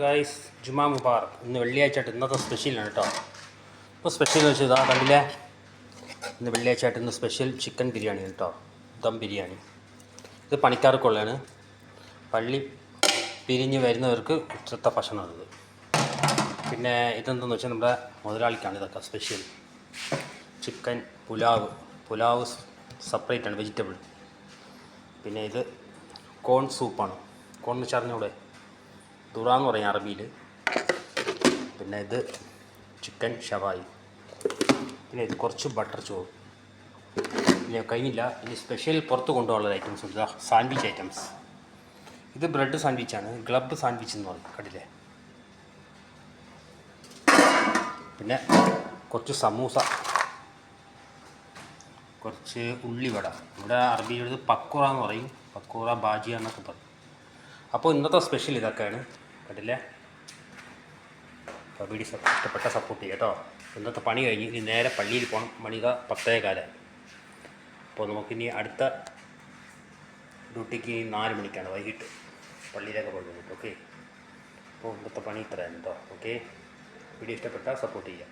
Guys ജുമാ മുബാറക്. ഇന്ന് വെള്ളിയാഴ്ച ആയിട്ട് ഇന്നത്തെ സ്പെഷ്യലാണ് കേട്ടോ. ഇപ്പോൾ സ്പെഷ്യൽ എന്ന് വെച്ചാൽ ഇതാ കണ്ടില്ലേ? ഇന്ന് വെള്ളിയാഴ്ച ആയിട്ട് ഇന്ന് സ്പെഷ്യൽ ചിക്കൻ ബിരിയാണി കേട്ടോ. ദം ബിരിയാണി. ഇത് പണിക്കാർക്കുള്ളതാണ്. പള്ളി പിരിഞ്ഞ് വരുന്നവർക്ക് ഉച്ചത്തെ ഭക്ഷണമാണിത് പിന്നെ ഇതെന്തെന്ന് വെച്ചാൽ നമ്മുടെ മുതലാളിക്കാണ് ഇതൊക്കെ special chicken pulao. Pulao separate ആണ് വെജിറ്റബിൾ പിന്നെ ഇത് കോൺ സൂപ്പാണ് കോൺ എന്ന് വെച്ചാൽ ദുറ എന്ന് പറയും അറബിയിൽ പിന്നെ ഇത് ചിക്കൻ ഷവായി പിന്നെ ഇത് കുറച്ച് ബട്ടർ ചോറ്. പിന്നെ കഴിഞ്ഞില്ല. ഇനി സ്പെഷ്യൽ പുറത്ത് കൊണ്ടുപോകാനുള്ള ഐറ്റംസ് ഉണ്ട്. സാൻഡ്വിച്ച് ഐറ്റംസ് ഇത് ബ്രെഡ് സാൻഡ്വിച്ചാണ് ഗ്ലബ് സാൻഡ്വിച്ച് എന്ന് പറയും. കണ്ടില്ലേ? പിന്നെ കുറച്ച് സമൂസ. കുറച്ച് ഉള്ളിവട. ഇവിടെ അറബിയിൽ പക്കൂറ എന്ന് പറയും. പക്കൂറ ബാജിയ എന്നൊക്കെ പറയും. അപ്പോൾ ഇന്നത്തെ സ്പെഷ്യൽ ഇതൊക്കെയാണ്. കണ്ടില്ലേ? അപ്പോൾ വീഡിയോ ഇഷ്ടപ്പെട്ട സപ്പോർട്ട് ചെയ്യുക കേട്ടോ ഇന്നത്തെ പണി കഴിഞ്ഞ് ഇനി നേരെ പള്ളിയിൽ പോകണം മണിക പത്തേ കാലം അപ്പോൾ നമുക്കിനി അടുത്ത ഡ്യൂട്ടിക്ക് നാല് മണിക്കാണ് വൈകിട്ട്. പള്ളിയിലേക്ക് പോകുന്നത് ഓക്കെ? അപ്പോൾ ഇന്നത്തെ പണി ഇത്രയാണ് കേട്ടോ ഓക്കെ? വീഡിയോ ഇഷ്ടപ്പെട്ടാൽ സപ്പോർട്ട് ചെയ്യുക.